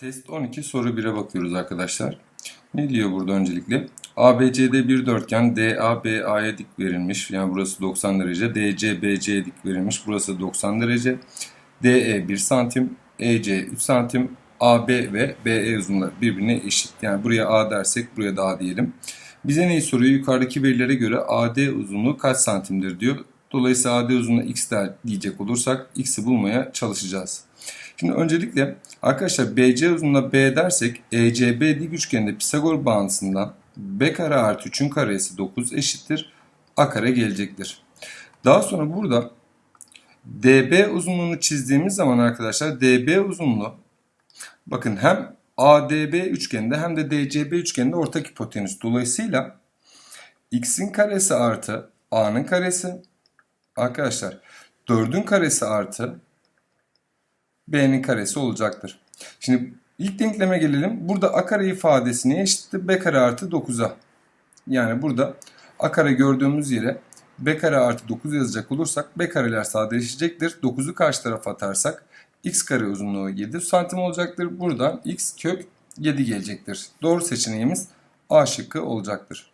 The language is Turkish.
Test 12 soru 1'e bakıyoruz arkadaşlar. Ne diyor burada öncelikle? ABCD bir dörtgen DA BA'ya dik verilmiş. Yani burası 90 derece. DC BC'ye dik verilmiş. Burası 90 derece. DE 1 santim. EC 3 santim. AB ve BE uzunluğu birbirine eşit. Yani buraya A dersek buraya da A diyelim. Bize neyi soruyor? Yukarıdaki verilere göre AD uzunluğu kaç santimdir diyor. Dolayısıyla AD uzunluğu x der diyecek olursak x'i bulmaya çalışacağız. Şimdi öncelikle arkadaşlar BC uzunluğuna B dersek ECB dik üçgende Pisagor bağıntısından B kare artı 3'ün karesi 9 eşittir. A kare gelecektir. Daha sonra burada DB uzunluğunu çizdiğimiz zaman arkadaşlar DB uzunluğu bakın hem ADB üçgende hem de DCB üçgeninde ortak hipotenüs. Dolayısıyla x'in karesi artı a'nın karesi arkadaşlar 4'ün karesi artı b'nin karesi olacaktır. Şimdi ilk denkleme gelelim. Burada a kare ifadesi neye eşittir? b kare artı 9'a. Yani burada a kare gördüğümüz yere b kare artı 9 yazacak olursak b kareler sadeleşecektir. 9'u karşı tarafa atarsak x kare uzunluğu 7 santim olacaktır. Buradan x kök 7 gelecektir. Doğru seçeneğimiz A şıkkı olacaktır.